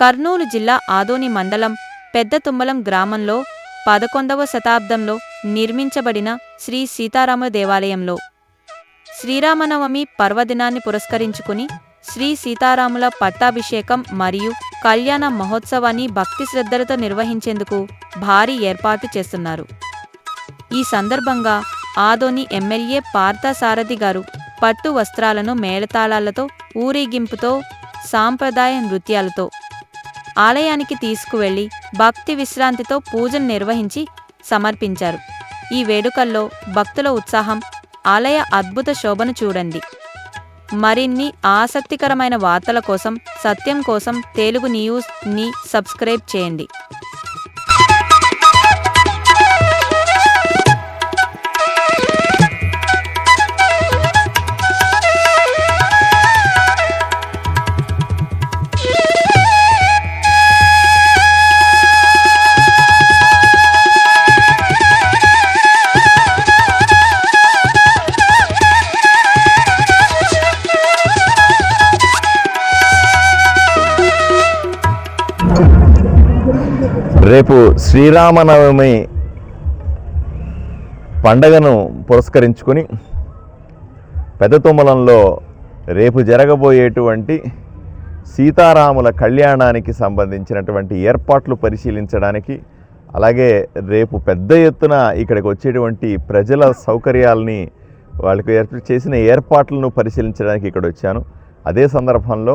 కర్నూలు జిల్లా ఆదోని మండలం పెద్ద తుమ్మలం గ్రామంలో పదకొండవ శతాబ్దంలో నిర్మించబడిన శ్రీ సీతారామ దేవాలయంలో శ్రీరామనవమి పర్వదినాన్ని పురస్కరించుకుని శ్రీ సీతారాముల పట్టాభిషేకం మరియు కళ్యాణ మహోత్సవాన్ని భక్తి శ్రద్ధలతో నిర్వహించేందుకు భారీ ఏర్పాటు చేస్తున్నారు. ఈ సందర్భంగా ఆదోని ఎమ్మెల్యే పార్థసారథి గారు పట్టు వస్త్రాలను మేళతాళాలతో ఊరేగింపుతో సాంప్రదాయ నృత్యాలతో ఆలయానికి తీసుకువెళ్ళి భక్తి విశ్రాంతితో పూజలు నిర్వహించి సమర్పించారు. ఈ వేడుకల్లో భక్తుల ఉత్సాహం ఆలయ అద్భుత శోభను చూడండి. మరిన్ని ఆసక్తికరమైన వార్తల కోసం సత్యం కోసం తెలుగు న్యూస్ని సబ్స్క్రైబ్ చేయండి. రేపు శ్రీరామనవమి పండగను పురస్కరించుకొని పెద్ద తుమ్మలంలో రేపు జరగబోయేటువంటి సీతారాముల కళ్యాణానికి సంబంధించినటువంటి ఏర్పాట్లు పరిశీలించడానికి అలాగే రేపు పెద్ద ఎత్తున ఇక్కడికి వచ్చేటువంటి ప్రజల సౌకర్యాలని వాళ్ళకి ఏర్పాటు చేసిన ఏర్పాట్లను పరిశీలించడానికి ఇక్కడ వచ్చాను. అదే సందర్భంలో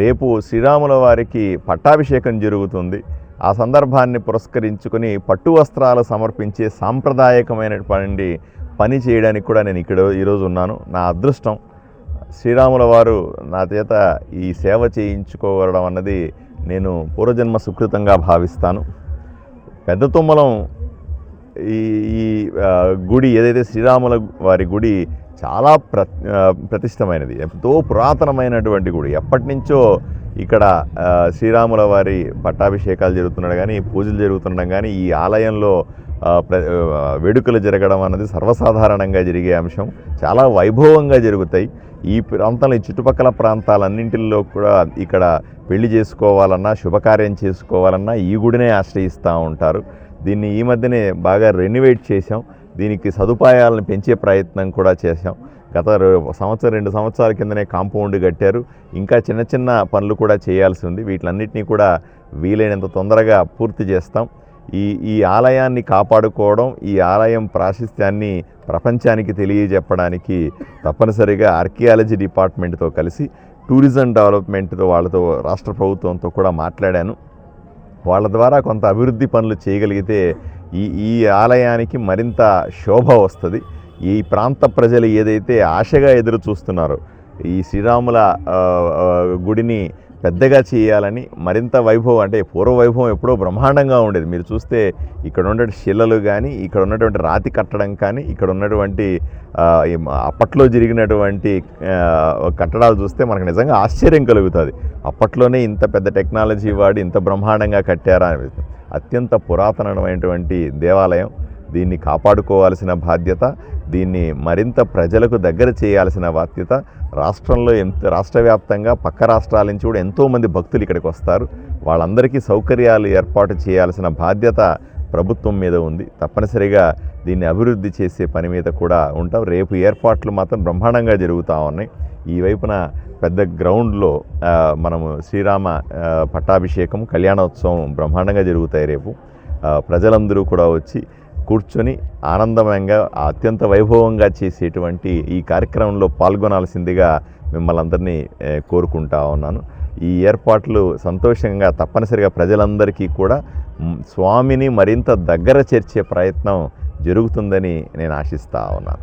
రేపు శ్రీరాముల వారికి పట్టాభిషేకం జరుగుతుంది. ఆ సందర్భాన్ని పురస్కరించుకొని పట్టు వస్త్రాలు సమర్పించే సాంప్రదాయకమైనటువంటి పని చేయడానికి కూడా నేను ఇక్కడ ఈరోజు ఉన్నాను. నా అదృష్టం శ్రీరాముల వారు నా చేత ఈ సేవ చేయించుకోవడం అన్నది నేను పూర్వజన్మ సుకృతంగా భావిస్తాను. పెద్ద తుమ్మలం ఈ ఈ గుడి ఏదైతే శ్రీరాముల వారి గుడి చాలా ప్ర ప్రతిష్టమైనది. ఎంతో పురాతనమైనటువంటి గుడి. ఎప్పటి నుంచో ఇక్కడ శ్రీరాముల వారి పట్టాభిషేకాలు జరుగుతుండడం కానీ పూజలు జరుగుతుండడం కానీ ఈ ఆలయంలో ప్ర వేడుకలు జరగడం అన్నది సర్వసాధారణంగా జరిగే అంశం. చాలా వైభవంగా జరుగుతాయి. ఈ ప్రాంతంలో ఈ చుట్టుపక్కల ప్రాంతాలన్నింటిలో కూడా ఇక్కడ పెళ్ళి చేసుకోవాలన్నా శుభకార్యం చేసుకోవాలన్నా ఈ గుడినే ఆశ్రయిస్తూ ఉంటారు. దీన్ని ఈ మధ్యనే బాగా రెన్యువేట్ చేశాం. దీనికి సదుపాయాలను పెంచే ప్రయత్నం కూడా చేశాం. గత సంవత్సరం రెండు సంవత్సరాల కిందనే కాంపౌండ్ కట్టారు. ఇంకా చిన్న చిన్న పనులు కూడా చేయాల్సి ఉంది. వీటిలన్నింటినీ కూడా వీలైనంత తొందరగా పూర్తి చేస్తాం. ఈ ఈ ఆలయాన్ని కాపాడుకోవడం ఈ ఆలయం ప్రాశస్త్యాన్ని ప్రపంచానికి తెలియజెప్పడానికి తప్పనిసరిగా ఆర్కియాలజీ డిపార్ట్మెంట్తో కలిసి టూరిజం డెవలప్మెంట్తో వాళ్ళతో రాష్ట్ర ప్రభుత్వంతో కూడా మాట్లాడాను. వాళ్ళ ద్వారా కొంత అభివృద్ధి పనులు చేయగలిగితే ఈ ఈ ఆలయానికి మరింత శోభ వస్తుంది. ఈ ప్రాంత ప్రజలు ఏదైతే ఆశగా ఎదురు చూస్తున్నారో ఈ శ్రీరాముల గుడిని పెద్దగా చేయాలని మరింత వైభవం అంటే పూర్వ వైభవం ఎప్పుడో బ్రహ్మాండంగా ఉండేది. మీరు చూస్తే ఇక్కడ ఉన్నటువంటి శిలలు కానీ ఇక్కడ ఉన్నటువంటి రాతి కట్టడం కానీ ఇక్కడ ఉన్నటువంటి అప్పట్లో జరిగినటువంటి కట్టడాలు చూస్తే మనకు నిజంగా ఆశ్చర్యం కలుగుతుంది. అప్పట్లోనే ఇంత పెద్ద టెక్నాలజీ వాడి ఇంత బ్రహ్మాండంగా కట్టారా అనిపిస్తుంది అత్యంత పురాతనమైనటువంటి దేవాలయం. దీన్ని కాపాడుకోవాల్సిన బాధ్యత దీన్ని మరింత ప్రజలకు దగ్గర చేయాల్సిన బాధ్యత రాష్ట్రంలో ఎంత రాష్ట్ర వ్యాప్తంగా పక్క రాష్ట్రాల నుంచి కూడా ఎంతోమంది భక్తులు ఇక్కడికి వస్తారు. వాళ్ళందరికీ సౌకర్యాలు ఏర్పాటు చేయాల్సిన బాధ్యత ప్రభుత్వం మీద ఉంది. తప్పనిసరిగా దీన్ని అభివృద్ధి చేసే పని మీద కూడా ఉంటాం. రేపు ఏర్పాట్లు మాత్రం బ్రహ్మాండంగా జరుగుతూ ఉన్నాయి. ఈ వైపున పెద్ద గ్రౌండ్లో మనము శ్రీరామ పట్టాభిషేకం కళ్యాణోత్సవం బ్రహ్మాండంగా జరుగుతాయి రేపు. ప్రజలందరూ కూడా వచ్చి కూర్చొని ఆనందమయంగా అత్యంత వైభవంగా చేసేటువంటి ఈ కార్యక్రమంలో పాల్గొనాల్సిందిగా మిమ్మల్ని అందరినీ కోరుకుంటా ఉన్నాను. ఈ ఏర్పాట్లు సంతోషంగా తప్పనిసరిగా ప్రజలందరికీ కూడా స్వామిని మరింత దగ్గర చేర్చే ప్రయత్నం జరుగుతుందని నేను ఆశిస్తా ఉన్నాను.